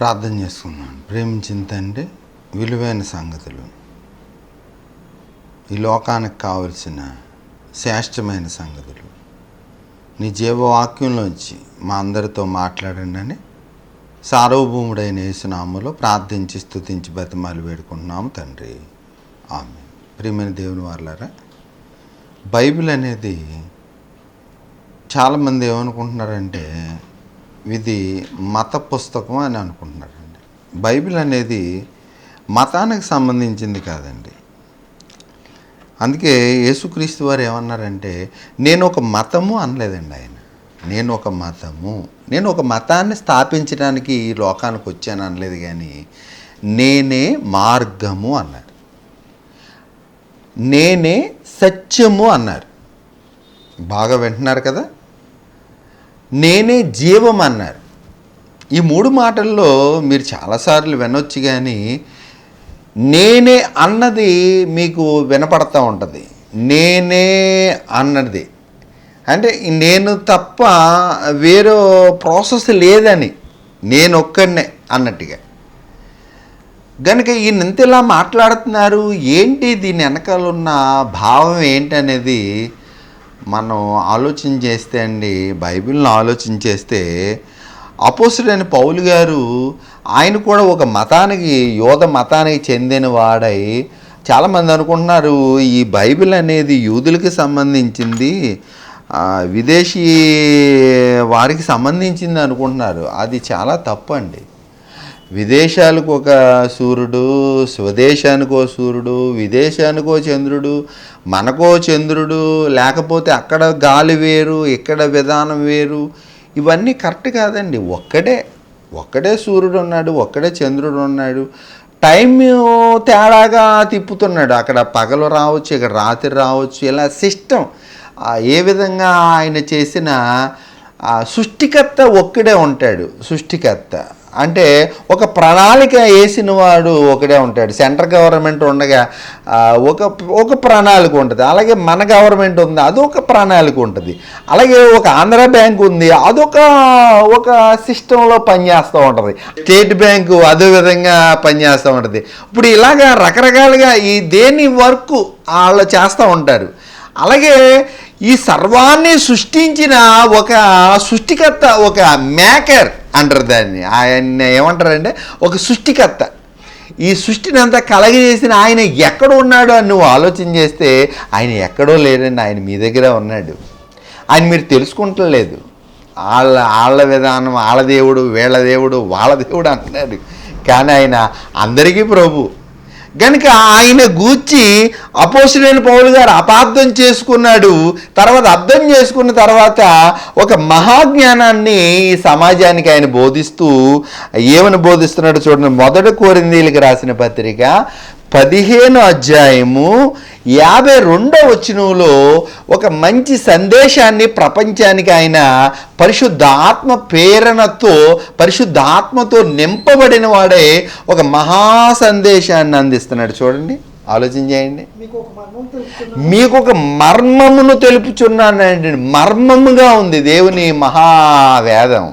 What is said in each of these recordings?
ప్రార్థన చేసుకున్నాను ప్రేమించింత అంటే విలువైన సంగతులు. ఈ లోకానికి కావలసిన శ్రేష్టమైన సంగతులు. నీ జీవవాక్యంలోంచి మా అందరితో మాట్లాడండి అని సార్వభౌముడైన యేసునామలో ప్రార్థించి స్థుతించి బతిమాలు వేడుకుంటున్నాము తండ్రి. ఆమె ప్రియమైన దేవుని వాళ్ళారా బైబిల్ అనేది చాలామంది ఏమనుకుంటున్నారంటే ఇది మత పుస్తకం అని అనుకుంటున్నారండి. బైబిల్ అనేది మతానికి సంబంధించింది కాదండి. అందుకే యేసుక్రీస్తు వారు ఏమన్నారంటే నేను ఒక మతము అనలేదండి ఆయన. నేను ఒక మతము. నేను ఒక మతాన్ని స్థాపించడానికి ఈ లోకానికి వచ్చాను అనలేదు కానీ నేనే మార్గము అన్నారు. నేనే సత్యము అన్నారు. బాగా వింటున్నారు కదా? నేనే జీవం అన్నారు. ఈ మూడు మాటల్లో మీరు చాలాసార్లు వినొచ్చు కానీ నేనే అన్నది మీకు వినపడతా ఉంటుంది. నేనే అన్నది. అంటే నేను తప్ప వేరే ప్రాసెస్ లేదని నేను ఒక్కడనే అన్నట్టుగా. కనుక ఈయన ఇంత ఇలా మాట్లాడుతున్నారు ఏంటి దీని వెనకాల ఉన్న భావం ఏంటనేది మనం ఆలోచన చేస్తే అండి బైబిల్ని ఆలోచన చేస్తే అపోసుడైన పౌలు గారు ఆయన కూడా ఒక మతానికి యోధ మతానికి చెందిన వాడై చాలామంది అనుకుంటున్నారు ఈ బైబిల్ అనేది యూదులకి సంబంధించింది విదేశీ వారికి సంబంధించింది అనుకుంటున్నారు. అది చాలా తప్పు అండి. విదేశాలకు ఒక సూర్యుడు స్వదేశానికో సూర్యుడు విదేశానికో చంద్రుడు మనకో చంద్రుడు లేకపోతే అక్కడ గాలి వేరు ఇక్కడ విధానం వేరు ఇవన్నీ కరెక్ట్ కాదండి. ఒక్కడే ఒక్కడే సూర్యుడు ఉన్నాడు ఒక్కడే చంద్రుడు ఉన్నాడు. టైం తేడాగా తిప్పుతున్నాడు. అక్కడ పగలు రావచ్చు ఇక్కడ రాత్రి రావచ్చు ఇలా సిస్టమ్. ఏ విధంగా ఆయన చేసిన సృష్టికర్త ఒక్కడే ఉంటాడు సృష్టికర్త. అంటే ఒక ప్రణాళిక వేసిన వాడు ఒకడే ఉంటాడు. సెంట్రల్ గవర్నమెంట్ ఉండగా ఒక ఒక ప్రణాళిక ఉంటుంది. అలాగే మన గవర్నమెంట్ ఉంది అదొక ప్రణాళిక ఉంటుంది. అలాగే ఒక ఆంధ్ర బ్యాంక్ ఉంది అదొక ఒక సిస్టంలో పనిచేస్తూ ఉంటుంది. స్టేట్ బ్యాంకు అదే విధంగా పనిచేస్తూ ఉంటుంది. ఇప్పుడు ఇలాగా రకరకాలుగా ఈ దేని వర్క్ వాళ్ళు చేస్తూ ఉంటారు. అలాగే ఈ సర్వాన్ని సృష్టించిన ఒక సృష్టికర్త ఒక మేకర్ అంటారు దాన్ని. ఆయన ఏమంటారంటే ఒక సృష్టికర్త. ఈ సృష్టిని అంతా కలగజేసిన ఆయన ఎక్కడ ఉన్నాడు అని నువ్వు ఆలోచన చేస్తే ఆయన ఎక్కడో లేడండి ఆయన మీ దగ్గరే ఉన్నాడు. ఆయన మీరు తెలుసుకుంటలేదు. వాళ్ళ వాళ్ళ విధానం వాళ్ళ దేవుడు వీళ్ళ దేవుడు వాళ్ళ దేవుడు అంటున్నాడు. కానీ ఆయన అందరికీ ప్రభు. గనుక ఆయన గూర్చి అపోసిడైన పౌలు గారు అపార్థం చేసుకున్నాడు తర్వాత అర్థం చేసుకున్న తర్వాత ఒక మహాజ్ఞానాన్ని ఈ సమాజానికి ఆయన బోధిస్తూ ఏమని బోధిస్తున్నాడు చూడండి. మొదట కోరిందీలకు రాసిన పత్రిక పదిహేను అధ్యాయము యాభై రెండో వచనంలో ఒక మంచి సందేశాన్ని ప్రపంచానికి ఆయన పరిశుద్ధాత్మ ప్రేరణతో పరిశుద్ధాత్మతో నింపబడిన వాడే ఒక మహా సందేశాన్ని అందిస్తున్నాడు. చూడండి ఆలోచన చేయండి. మీకు ఒక మీకు ఒక మర్మమును తెలుపుచున్నానండి. మర్మముగా ఉంది దేవుని మహావేదం.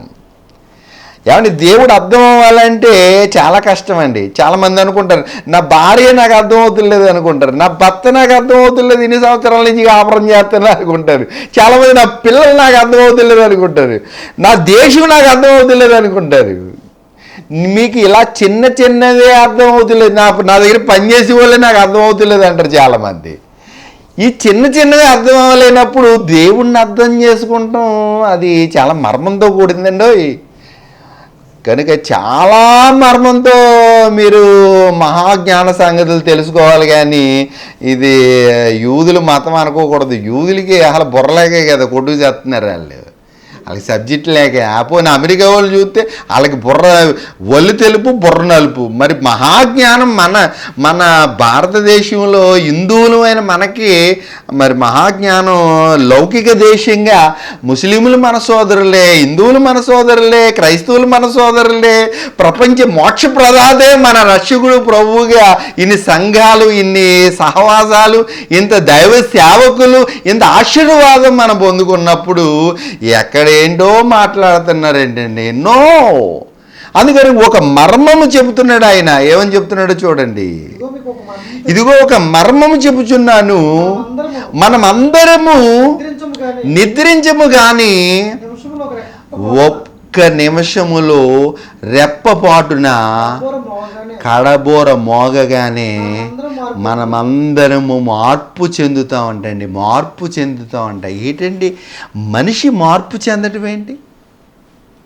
ఏమండి దేవుడు అర్థం అవ్వాలంటే చాలా కష్టం అండి చాలామంది అనుకుంటారు నా భార్య నాకు అర్థం అవుతులేదు అనుకుంటారు నా భర్త నాకు అర్థం అవుతులేదు ఇన్ని సంవత్సరాల నుంచి ఆపరం చేస్తున్నా అనుకుంటారు. చాలామంది నా పిల్లలు నాకు అర్థం అవుతులేదు అనుకుంటారు నా దేశం నాకు అర్థం అవుతులేదు అనుకుంటారు. మీకు ఇలా చిన్న చిన్నదే అర్థం అవుతులేదు నా నా దగ్గర పనిచేసే వాళ్ళే నాకు అర్థం అవుతులేదు అంటారు చాలామంది ఈ చిన్న చిన్నవి అర్థం అవ్వలేనప్పుడు దేవుణ్ణి అర్థం చేసుకుంటాం అది చాలా మర్మంతో కూడిందండి కనుక చాలా మర్మంతో మీరు మహాజ్ఞాన సంగతులు తెలుసుకోవాలి కానీ ఇది యూదులు మతం అనుకోకూడదు. యూదులకి అసలు బుర్రలేకే కదా కొట్టుకు చేస్తున్నారు వాళ్ళు. వాళ్ళకి సబ్జెక్ట్ లేక పోనీ అమెరికా వాళ్ళు చూస్తే వాళ్ళకి బుర్ర ఒళ్ళు తెలుపు బుర్ర నలుపు. మరి మహాజ్ఞానం మన మన భారతదేశంలో హిందువులమైన మనకి మరి మహాజ్ఞానం లౌకిక దేశంగా ముస్లింలు మన సోదరులే హిందువులు మన సోదరులే క్రైస్తవులు మన సోదరులే ప్రపంచ మోక్ష ప్రదాతే మన రక్షకుడు ప్రభువుగా. ఇన్ని సంఘాలు ఇన్ని సహవాసాలు ఇంత దైవ సేవకులు ఇంత ఆశీర్వాదం మనం పొందుకున్నప్పుడు ఎక్కడేంటో మాట్లాడుతున్నారేంటండి ఎన్నో అందుకని ఒక మర్మము చెబుతున్నాడు ఆయన. ఏమని చెప్తున్నాడో చూడండి. ఇదిగో ఒక మర్మము చెబుచున్నాను. మనమందరము నిద్రించము కానీ ఒక్క నిమిషములో రెప్పపాటున కడబోర మోగగానే మనమందరము మార్పు. మనమందరము మార్పు చెందుతామంటండి మార్పు ఏంటండి? మనిషి మార్పు చెందటం ఏంటి?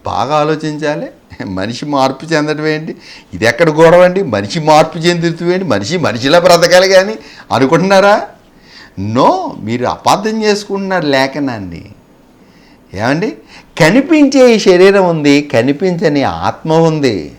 బాగా ఆలోచించాలి. మనిషి మార్పు చెందడం ఏంటి? ఇది ఎక్కడ గొడవ అండి? మనిషి మార్పు చెందుతుంది మనిషి మనిషిలా బ్రతకాలి కానీ అనుకుంటున్నారా? నో మీరు అపార్థం చేసుకుంటున్నారు లేఖనాన్ని. ఏమండి? కనిపించే ఈ శరీరం ఉంది కనిపించని ఆత్మ ఉంది.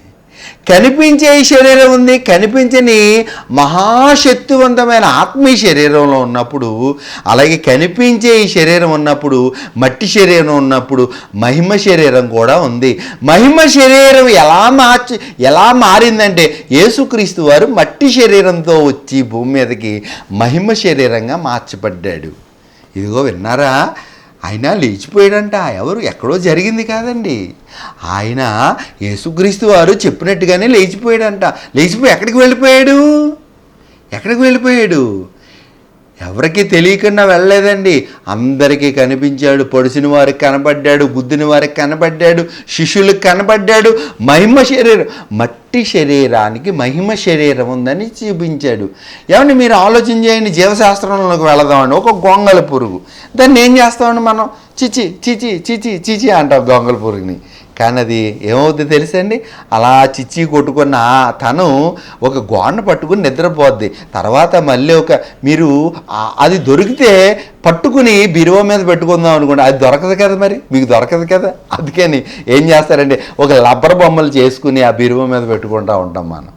కనిపించే ఈ శరీరం ఉంది కనిపించని మహాశక్తివంతమైన ఆత్మీయ శరీరంలో ఉన్నప్పుడు అలాగే కనిపించే ఈ శరీరం ఉన్నప్పుడు మట్టి శరీరం ఉన్నప్పుడు మహిమ శరీరం కూడా ఉంది. మహిమ శరీరం ఎలా మార్చి ఎలా మారిందంటే యేసుక్రీస్తు వారు మట్టి శరీరంతో వచ్చి భూమి మీదకి మహిమ శరీరంగా మార్చబడ్డాడు. ఇదిగో విన్నారా? ఆయన లేచిపోయాడంట. ఎవరు? ఎక్కడో జరిగింది కాదండి. ఆయన యేసుక్రీస్తు వారు చెప్పినట్టుగానే లేచిపోయాడంట. లేచిపోయి ఎక్కడికి వెళ్ళిపోయాడు? ఎక్కడికి వెళ్ళిపోయాడు? ఎవరికి తెలియకుండా వెళ్ళలేదండి. అందరికీ కనిపించాడు పొడిసిన వారికి కనబడ్డాడు గుద్దిన వారికి కనబడ్డాడు శిష్యులకు కనబడ్డాడు మహిమ శరీరం మట్టి శరీరానికి మహిమ శరీరం ఉందని చూపించాడు. ఏమండి మీరు ఆలోచన చేయండి జీవశాస్త్రంలోకి వెళదామండి. ఒక గొంగల పురుగు. దాన్ని ఏం చేస్తామండి మనం? చిచి చిచి చిచి చిచి అంటాం గొంగల పురుగుని. కానీ అది ఏమవుద్ది తెలుసండి? అలా చిచ్చి కొట్టుకున్న తను ఒక గోడను పట్టుకుని నిద్రపోద్ది. తర్వాత మళ్ళీ ఒక మీరు అది దొరికితే పట్టుకుని బిరువ మీద పెట్టుకుందాం అనుకోండి. అది దొరకదు కదా మరి? మీకు దొరకదు కదా? అందుకని ఏం చేస్తారండి? ఒక లబ్బర్ బొమ్మలు చేసుకుని ఆ బిరువ మీద పెట్టుకుంటూ ఉంటాం మనం.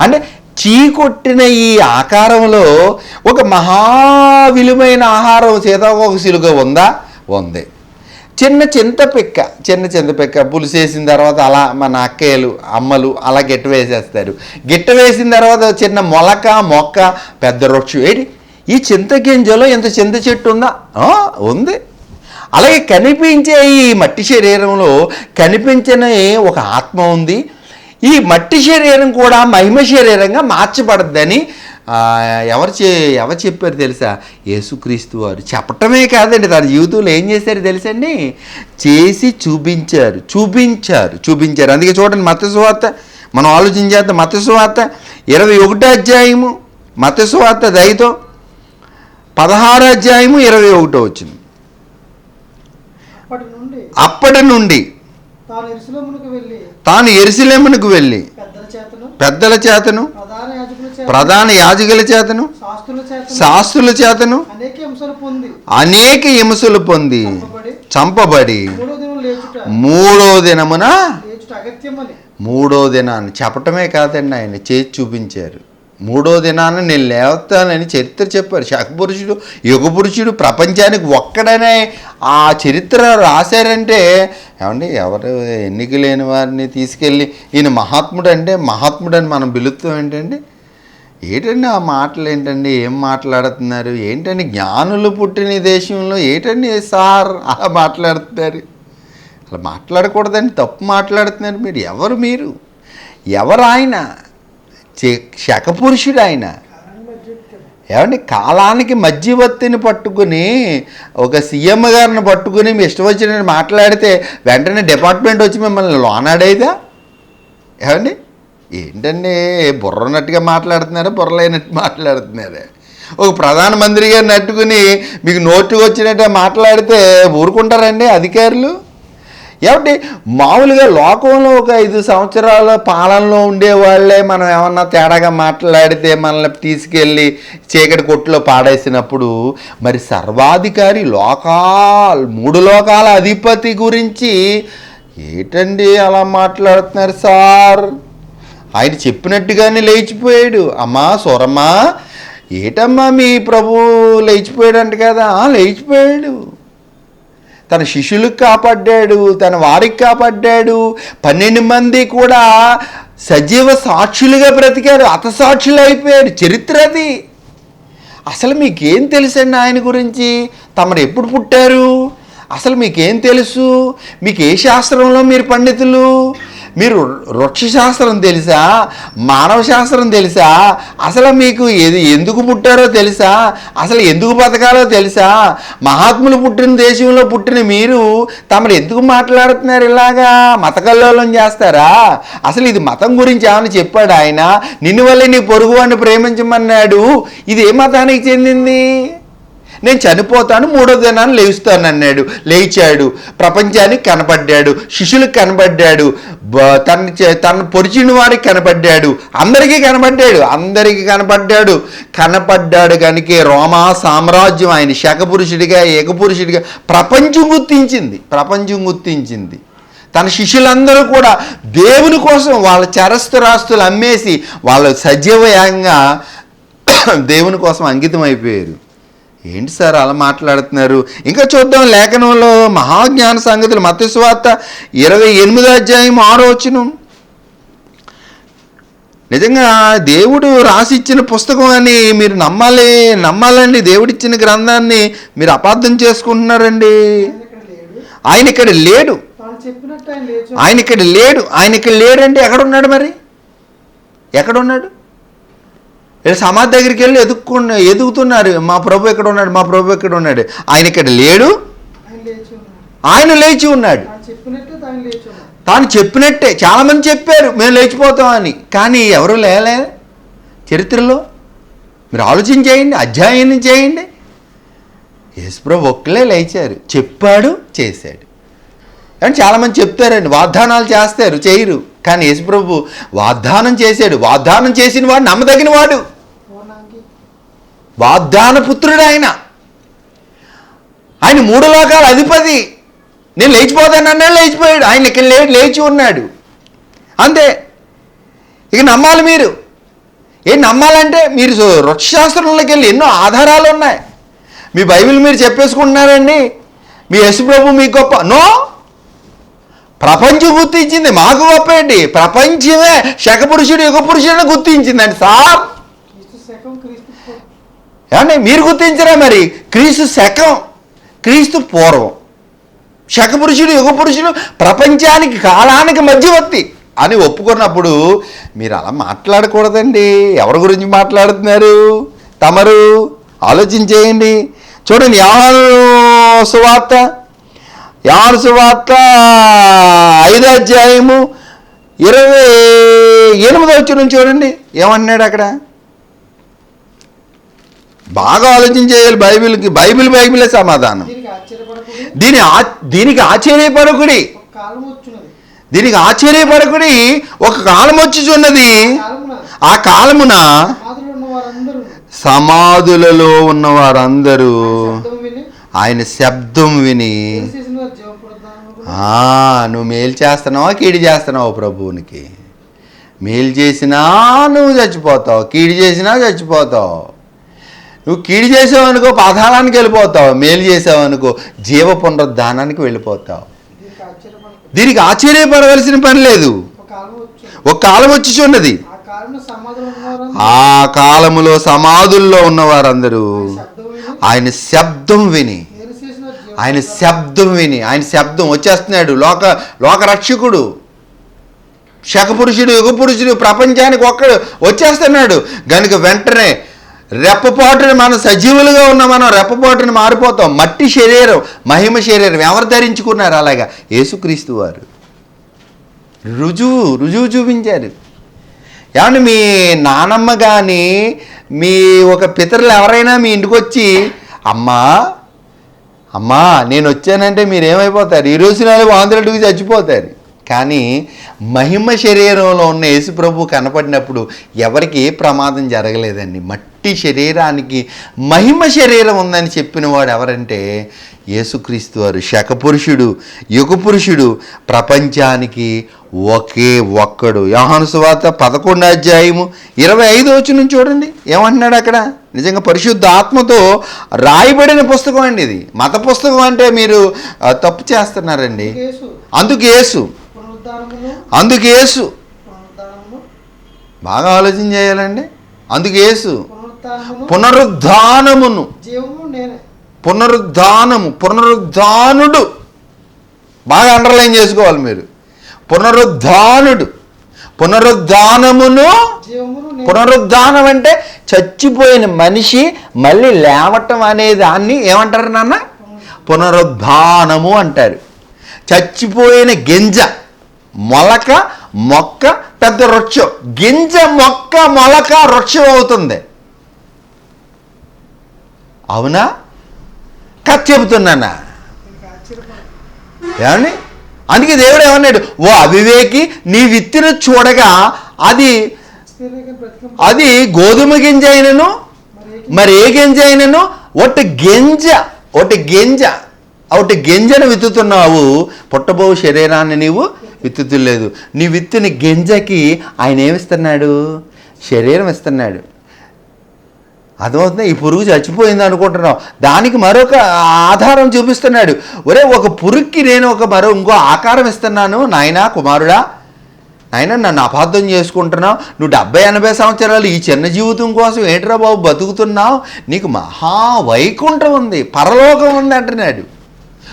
అంటే చీకొట్టిన ఈ ఆకారంలో ఒక మహా విలువైన ఆహారం సీతాకోక సిలుక ఉందా? ఉంది. చిన్న చింతపిక్క చిన్న చింతపిక్క పులుసేసిన తర్వాత అలా మన అక్కయ్యలు అమ్మలు అలా గిట్ట వేసేస్తారు. గిట్ట వేసిన తర్వాత చిన్న మొలక మొక్క పెద్ద రొచ్చు ఏంటి? ఈ చింత గింజలో ఇంత చింత చెట్టు ఉందా? ఉంది. అలాగే కనిపించే ఈ మట్టి శరీరంలో కనిపించని ఒక ఆత్మ ఉంది. ఈ మట్టి శరీరం కూడా మహిమ శరీరంగా మార్చబడద్దని ఎవరు చే ఎవరు చెప్పారు తెలుసా? యేసుక్రీస్తు వారు. చెప్పటమే కాదండి తన జీవితంలో ఏం చేశారు తెలుసండి? చేసి చూపించారు. చూపించారు. చూపించారు. అందుకే చూడండి మతసువార్త మనం ఆలోచన చేద్దాం మతసువార్త ఇరవై ఒకటో అధ్యాయము మతసువార్త దయతో పదహారు అధ్యాయము ఇరవై ఒకటో వచ్చింది అప్పటి నుండి తాను ఎరుసలేమునకు వెళ్ళి పెద్దల చేతను ప్రధాన యాజకుల చేతను? శాస్త్రుల చేతను. అనేక హింసలు పొంది. చంపబడి. మూడో దినమున? మూడో దినాన్ని చెప్పటమే కాదండి ఆయన చేసి చూపించారు. మూడో దినాన్ని నేను లేవతానని చరిత్ర చెప్పారు. శకపురుషుడు యుగపురుషుడు ప్రపంచానికి ఒక్కడనే ఆ చరిత్ర రాశారంటే ఏమండి ఎవరు ఎన్నిక లేని వారిని తీసుకెళ్ళి ఈయన మహాత్ముడు అంటే మహాత్ముడు అని మనం పిలుస్తాం ఏంటండి? ఏంటండి ఆ మాటలు ఏంటండి ఏం మాట్లాడుతున్నారు? ఏంటండి జ్ఞానులు పుట్టిన దేశంలో? ఏంటండి సార్ అలా మాట్లాడుతున్నారు? అలా మాట్లాడకూడదండి. తప్పు మాట్లాడుతున్నారు మీరు. ఎవరు మీరు? ఎవరు ఆయన? శకపురుషుడు ఆయన. ఏమండి? కాలానికి మధ్యవర్తిని పట్టుకుని ఒక సీఎం గారిని పట్టుకుని మీ ఇష్టం వచ్చిన మాట్లాడితే వెంటనే డిపార్ట్మెంట్ వచ్చి మిమ్మల్ని లోనాడేదా? ఏమండి? ఏంటండి బుర్రన్నట్టుగా మాట్లాడుతున్నారా బుర్రలేనట్టు మాట్లాడుతున్నారా. ఒక ప్రధానమంత్రి గారు నట్టుకుని మీకు నోటుకు వచ్చినట్టు మాట్లాడితే ఊరుకుంటారండి అధికారులు? ఏమంటే మామూలుగా లోకంలో ఒక ఐదు సంవత్సరాల పాలనలో ఉండేవాళ్ళే మనం ఏమన్నా తేడాగా మాట్లాడితే మనల్ని తీసుకెళ్ళి చీకటి కొట్టులో పాడేసినప్పుడు మరి సర్వాధికారి లోకాల్ మూడు లోకాల అధిపతి గురించి ఏటండి అలా మాట్లాడుతున్నారు సార్? ఆయన చెప్పినట్టుగానే లేచిపోయాడు. అమ్మా సొరమ్మా ఏటమ్మా మీ ప్రభు లేచిపోయాడంట కదా? లేచిపోయాడు. తన శిష్యులకు కాపాడ్డాడు తన వారికి కాపాడ్డాడు. పన్నెండు మంది కూడా సజీవ సాక్షులుగా బ్రతికారు. అతసాక్షులు అయిపోయారు. చరిత్ర అది. అసలు మీకేం తెలుసండి ఆయన గురించి? తమరు ఎప్పుడు పుట్టారు? అసలు మీకేం తెలుసు? మీకు ఏ శాస్త్రంలో మీరు పండితులు? మీరు వృక్షశాస్త్రం తెలుసా? మానవ శాస్త్రం తెలుసా? అసలు మీకు ఏది ఎందుకు పుట్టారో తెలుసా? అసలు ఎందుకు బతకాలో తెలుసా? మహాత్ములు పుట్టిన దేశంలో పుట్టిన మీరు తమరు ఎందుకు మాట్లాడుతున్నారు ఇలాగా? మత కల్లోలం చేస్తారా? అసలు ఇది మతం గురించి ఏమైనా చెప్పాడు ఆయన? నిన్ను వల్లే నీ పొరుగు వాడిని ప్రేమించమన్నాడు. ఇది ఏ మతానికి చెందింది? నేను చనిపోతాను మూడో దినాన్ని లేస్తాను అన్నాడు. లేచాడు. ప్రపంచానికి కనపడ్డాడు. శిష్యులకు కనపడ్డాడు. తన చే- తన పొరిచిన వారికి కనపడ్డాడు. అందరికీ కనపడ్డాడు. అందరికీ కనపడ్డాడు. కనపడ్డాడు కనుక రోమా సామ్రాజ్యం ఆయన శకపురుషుడిగా ఏకపురుషుడిగా ప్రపంచం గుర్తించింది. ప్రపంచం గుర్తించింది. తన శిష్యులందరూ కూడా దేవుని కోసం వాళ్ళ చరస్తురాస్తులు అమ్మేసి వాళ్ళ సజీవయంగా దేవుని కోసం అంకితం అయిపోయారు ఏంటి సార్ అలా మాట్లాడుతున్నారు? ఇంకా చూద్దాం లేఖనంలో మహాజ్ఞాన సంగతులు మత్స్వార్త ఇరవై ఎనిమిదో అధ్యాయం ఆరో నిజంగా దేవుడు రాసిచ్చిన పుస్తకం అని మీరు నమ్మాలి నమ్మాలండి. దేవుడిచ్చిన గ్రంథాన్ని మీరు అపార్థం చేసుకుంటున్నారండి. ఆయన ఇక్కడ ఆయన ఇక్కడ లేడు ఆయన ఇక్కడ లేడు. ఆయన ఇక్కడ లేడంటే ఎక్కడున్నాడు మరి? ఎక్కడున్నాడు సమాధి దగ్గరికి వెళ్ళి ఎదుక్కు ఎదుగుతున్నారు. మా ప్రభు ఎక్కడ ఉన్నాడు? మా ప్రభు ఎక్కడ ఉన్నాడు? ఆయన ఇక్కడ లేడు? ఆయన లేచి ఉన్నాడు. తాను చెప్పినట్టు చాలామంది చెప్పారు మేము లేచిపోతామని. కానీ ఎవరు లేలే? చరిత్రలో? మీరు ఆలోచన చేయండి అధ్యయనం చేయండి. యేసుప్రభు ఒక్కలే లేచారు. చెప్పాడు చేశాడు. అని చాలామంది చెప్తారండి వాగ్దానాలు చేస్తారు చేయరు. కానీ యేసుప్రభు వాగ్దానం చేశాడు. వాగ్దానం చేసిన వాడు నమ్మదగిన వాడు వాగ్దాన పుత్రుడు ఆయన. ఆయన మూడు లోకాల అధిపతి. నేను లేచిపోతానన్నాడు లేచిపోయాడు. ఆయన ఇక్కడ లే లేచి ఉన్నాడు. అంతే. ఇక నమ్మాలి మీరు. ఏం నమ్మాలంటే మీరు సో- వృక్షశాస్త్రంలోకి వెళ్ళి ఎన్నో ఆధారాలు ఉన్నాయి. మీ బైబిల్ మీరు చెప్పేసుకుంటున్నారండి. మీ యశు ప్రభు మీకు గొప్ప. నో! ప్రపంచం గుర్తించింది మాకు గొప్పండి ప్రపంచమే శకపురుషుడు యుగ పురుషుడు గుర్తించిందండి సార్. క్రీస్తు ఏమండి మీరు గుర్తించరా మరి? క్రీస్తు శకం క్రీస్తు పూర్వం. శకపురుషుడు యుగ పురుషుడు ప్రపంచానికి కాలానికి మధ్యవర్తి అని ఒప్పుకున్నప్పుడు మీరు అలా మాట్లాడకూడదండి. ఎవరి గురించి మాట్లాడుతున్నారు? తమరు ఆలోచించేయండి. చూడండి యావారు సువార్త. యావారు సువార్త ఐదో అధ్యాయము ఇరవై ఎనిమిదో వచ్చిన చూడండి. ఏమన్నాడు అక్కడ? బాగా ఆలోచన చేయాలి బైబిల్కి. బైబిల్ బైబిలే సమాధానం. దీని ఆ- దీనికి ఆశ్చర్యపడకుడి. దీనికి ఆశ్చర్యపడకుడి. ఒక కాలం వచ్చి చున్నది కాలమున ఆ కాలమున సమాధులలో ఉన్న వారందరూ ఆయన శబ్దం విని తెలిసేసిన వారు జీవం పునరుద్ధానము ఆ, నువ్వు మేలు చేస్తున్నావా కీడు చేస్తున్నావు ప్రభువునికి? మేలు చేసినా నువ్వు చచ్చిపోతావు కీడు చేసినా చచ్చిపోతావు. నువ్వు కీడు చేసావనుకో పాతాళానికి వెళ్ళిపోతావు మేలు చేసావనుకో జీవ పునరుద్ధానానికి వెళ్ళిపోతావు. దీనికి ఆశ్చర్యపడవలసిన పని లేదు. ఒక కాలం వచ్చి చూన్నది ఆ కాలంలో కాలములో సమాధుల్లో ఉన్న వారందరూ ఆయన శబ్దం విని ఆయన శబ్దం విని ఆయన శబ్దం వచ్చేస్తున్నాడు. లోక లోక రక్షకుడు. శకపురుషుడు యుగపురుషుడు ప్రపంచానికి ఒక్కడు వచ్చేస్తున్నాడు. గనుక వెంటనే రెప్పపాటుని మనం సజీవులుగా ఉన్న మనం రెప్పపాటుని మారిపోతాం. మట్టి శరీరం మహిమ శరీరం ఎవరు ధరించుకున్నారు అలాగా? యేసుక్రీస్తు వారు. రుజువు రుజువు చూపించారు. ఏమన్నా మీ నానమ్మ కానీ మీ ఒక పితరులు ఎవరైనా మీ ఇంటికి వచ్చి అమ్మా అమ్మా నేను వచ్చానంటే మీరు ఏమైపోతారు ఈ రోజు నాలుగు వాంతులకి చచ్చిపోతారు. కానీ మహిమ శరీరంలో ఉన్న యేసుప్రభు కనపడినప్పుడు ఎవరికి ఏ ప్రమాదం జరగలేదండి. మట్టి శరీరానికి మహిమ శరీరం ఉందని చెప్పిన వాడు ఎవరంటే యేసుక్రీస్తు వారు శకపురుషుడు యుగపురుషుడు ప్రపంచానికి ఒకే ఒక్కడు. యోహాను సువార్త పదకొండు అధ్యాయము ఇరవై ఐదు వచ్చి నుంచి చూడండి. ఏమంటున్నాడు అక్కడ? నిజంగా పరిశుద్ధ ఆత్మతో రాయబడిన పుస్తకం అండి ఇది. మత పుస్తకం అంటే మీరు తప్పు చేస్తున్నారండి. అందుకు యేసు. పునరుద్ధానమును అందుకు యేసు. పునరుద్ధానమును బాగా ఆలోచన చేయాలండి. అందుకు యేసు. పునరుద్ధానమును. పునరుద్ధానము పునరుద్ధానుడు. బాగా అండర్లైన్ చేసుకోవాలి మీరు. పునరుద్ధానుడు. పునరుద్ధానమును పునరుద్ధానం అంటే చచ్చిపోయిన మనిషి మళ్ళీ లేవటం అనే దాన్ని ఏమంటారు నాన్న? పునరుద్ధానము అంటారు. చచ్చిపోయిన గింజ మొలక మొక్క పెద్ద వృక్షం. గింజ మొక్క మొలక వృక్షం అవుతుంది. అవునా? కథ చెబుతున్నానా? ఏమండి? అందుకే దేవుడు ఏమన్నాడు? ఓ అవివేకి నీ విత్తును చూడగా అది అది గోధుమ గింజ అయినను మరి ఏ గింజ అయినను? ఒట్టి గింజ ఒకటి గింజ. ఒకటి గింజను విత్తుతున్నావు. పుట్టబో శరీరాన్ని నీవు విత్తుతులేదు. నీ విత్తుని గింజకి ఆయన ఏమిస్తున్నాడు శరీరం ఇస్తున్నాడు. అర్థమవుతుంది? ఈ పురుగు చచ్చిపోయింది అనుకుంటున్నావు దానికి మరొక ఆధారం చూపిస్తున్నాడు. ఒరే ఒక పురుగుకి నేను ఒక మరో ఇంకో ఆకారం ఇస్తున్నాను. నాయనా కుమారుడా నాయన నన్ను అపార్థం చేసుకుంటున్నావు. నువ్వు డెబ్బై ఎనభై సంవత్సరాలు ఈ చిన్న జీవితం కోసం ఏంట్రా బాబు బతుకుతున్నావు? నీకు మహా వైకుంఠం ఉంది. పరలోకం ఉంది అంటున్నాడు.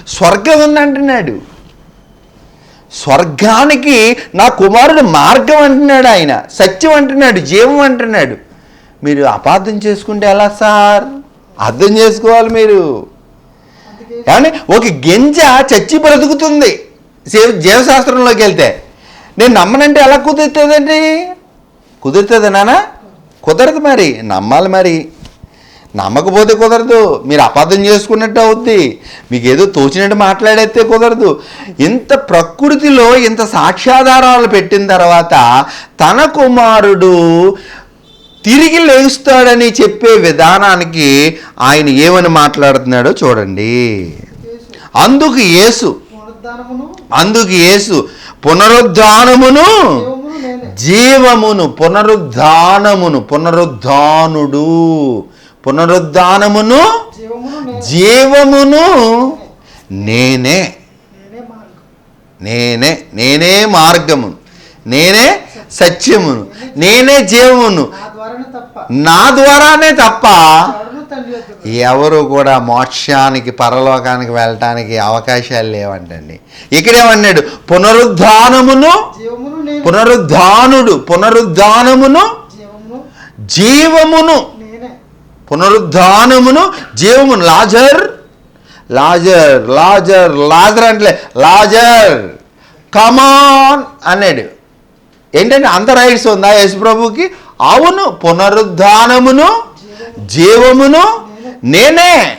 స్వర్గం ఉంది అంటున్నాడు. స్వర్గానికి నా కుమారుడు మార్గం అంటున్నాడు ఆయన. సత్యం అంటున్నాడు. జీవం అంటున్నాడు. మీరు అపార్థం చేసుకుంటే ఎలా సార్? అర్థం చేసుకోవాలి మీరు. కానీ ఒక గింజ చచ్చి బ్రతుకుతుంది. జీవశాస్త్రంలోకి వెళ్తే. నేను నమ్మనంటే ఎలా కుదురుతుందండి? కుదురుతుంది నానా కుదరదు మరి. నమ్మాలి మరి. నమ్మకపోతే కుదరదు. మీరు అపార్థం చేసుకున్నట్టు అవుద్ది. మీకు ఏదో తోచినట్టు మాట్లాడేస్తే కుదరదు. ఇంత ప్రకృతిలో ఇంత సాక్ష్యాధారాలు పెట్టిన తర్వాత తన కుమారుడు తిరిగి లేస్తాడని చెప్పే విధానానికి ఆయన ఏమని మాట్లాడుతున్నాడో చూడండి. అందుకు యేసు అందుకు యేసు పునరుద్ధానమును జీవమును పునరుద్ధానమును పునరుద్ధానుడు పునరుద్ధానమును జీవమును నేనే నేనే నేనే మార్గమును నేనే సత్యమును నేనే జీవమును. నా ద్వారానే తప్ప ఎవరు కూడా మోక్షానికి పరలోకానికి వెళ్ళటానికి అవకాశాలు లేవంటండి. ఇక్కడేమన్నాడు పునరుద్ధానమును పునరుద్ధానుడు పునరుద్ధానమును జీవమును పునరుద్ధానమును జీవమును. లాజర్ లాజర్ లాజర్ లాజర్ అంటే లాజర్. కమాన్ అన్నాడు ఏంటంటే అంత రైట్స్ ఉందా యేసు ప్రభుకి అవును పునరుద్ధానమును జీవమును నేనే.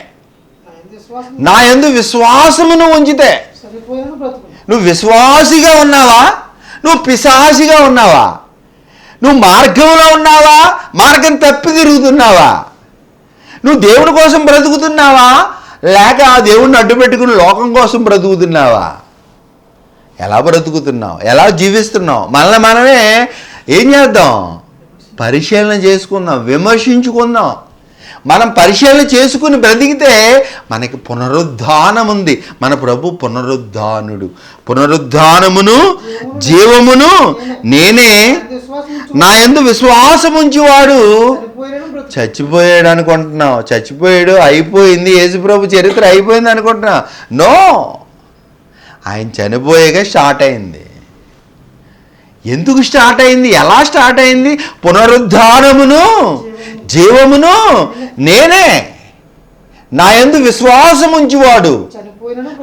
నా ఎందు విశ్వాసమును ఉంచితే. నువ్వు విశ్వాసిగా ఉన్నావా? నువ్వు పిశాసిగా ఉన్నావా? నువ్వు మార్గంలో ఉన్నావా? మార్గం తప్పి తిరుగుతున్నావా? నువ్వు దేవుడి కోసం బ్రతుకుతున్నావా? లేక ఆ దేవుడిని అడ్డు పెట్టుకుని లోకం కోసం బ్రతుకుతున్నావా? ఎలా బ్రతుకుతున్నాం ఎలా జీవిస్తున్నావు? మనల్ని మనమే ఏం చేద్దాం? పరిశీలన చేసుకుందాం విమర్శించుకుందాం. మనం పరిశీలన చేసుకుని బ్రతికితే మనకి పునరుద్ధానం ఉంది. మన ప్రభు పునరుద్ధానుడు. పునరుద్ధానమును జీవమును నేనే నా ఎందు విశ్వాసం ఉంచేవాడు చచ్చిపోయాడు అనుకుంటున్నావు. చచ్చిపోయాడు అయిపోయింది. యేసుప్రభు చరిత్ర అయిపోయింది అనుకుంటున్నావు. నో! ఆయన చనిపోయాక స్టార్ట్ అయింది. ఎందుకు స్టార్ట్ అయింది? ఎలా స్టార్ట్ అయింది? పునరుద్ధానమును జీవమును నేనే. నా ఎందు విశ్వాసం ఉంచువాడు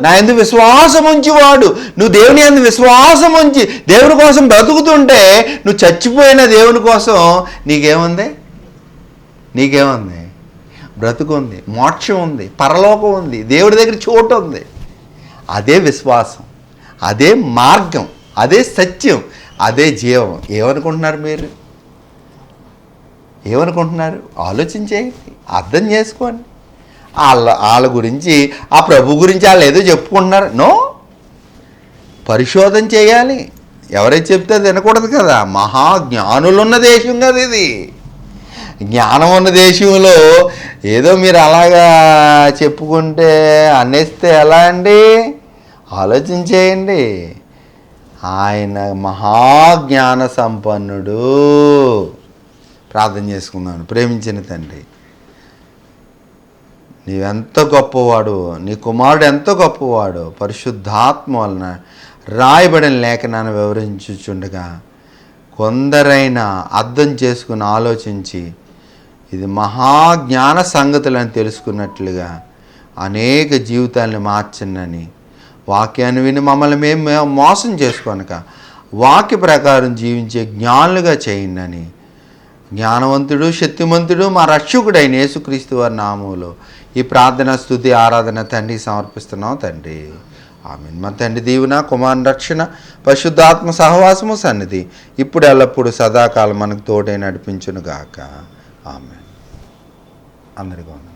నా ఎందు విశ్వాసం ఉంచివాడు నువ్వు దేవుని ఎందు విశ్వాసం ఉంచి దేవుని కోసం బ్రతుకుతుంటే నువ్వు చచ్చిపోయిన దేవుని కోసం నీకేముంది? నీకేముంది? బ్రతుకు ఉంది మోక్షం ఉంది. పరలోకం ఉంది. దేవుడి దగ్గర చోటు ఉంది. అదే విశ్వాసం అదే మార్గం అదే సత్యం అదే జీవం. ఏమనుకుంటున్నారు మీరు? ఏమనుకుంటున్నారు? ఆలోచించేయండి అర్థం చేసుకోండి. వాళ్ళ వాళ్ళ గురించి ఆ ప్రభు గురించి వాళ్ళు ఏదో చెప్పుకుంటున్నారు. నో. పరిశోధన చేయాలి. ఎవరైతే చెప్తే అది వినకూడదు కదా. మహా జ్ఞానులు ఉన్న దేశం కదా ఇది. జ్ఞానం ఉన్న దేశంలో ఏదో మీరు అలాగా చెప్పుకుంటే అనేస్తే ఎలా అండి? ఆలోచించేయండి. ఆయన మహాజ్ఞాన సంపన్నుడు ప్రార్థన చేసుకుందాం. ప్రేమించిన తండ్రి నీవెంత గొప్పవాడు నీ కుమారుడు ఎంత గొప్పవాడు పరిశుద్ధాత్మ వలన రాయబడిన లేఖనాన్ని వివరించుచుండగా కొందరైనా అర్థం చేసుకుని ఆలోచించి ఇది మహాజ్ఞాన సంగతులని తెలుసుకున్నట్లుగా అనేక జీవితాలను మార్చిందని వాక్యాన్ని విని మమ్మల్ని మేము మోసం చేసుకోనక వాక్య ప్రకారం జీవించే జ్ఞానులుగా చేయండి జ్ఞానవంతుడు శక్తిమంతుడు మా రక్షకుడైన యేసుక్రీస్తు వారి నామంలో ఈ ప్రార్థన స్థుతి ఆరాధన తండ్రి సమర్పిస్తున్నాం తండ్రి. ఆమె మా తండ్రి దీవున కుమార్ రక్షణ పరిశుద్ధాత్మ సహవాసము సన్నిధి ఇప్పుడు ఎల్లప్పుడు సదాకాలం మనకు తోడే నడిపించును గాక ఆమె అందరికీ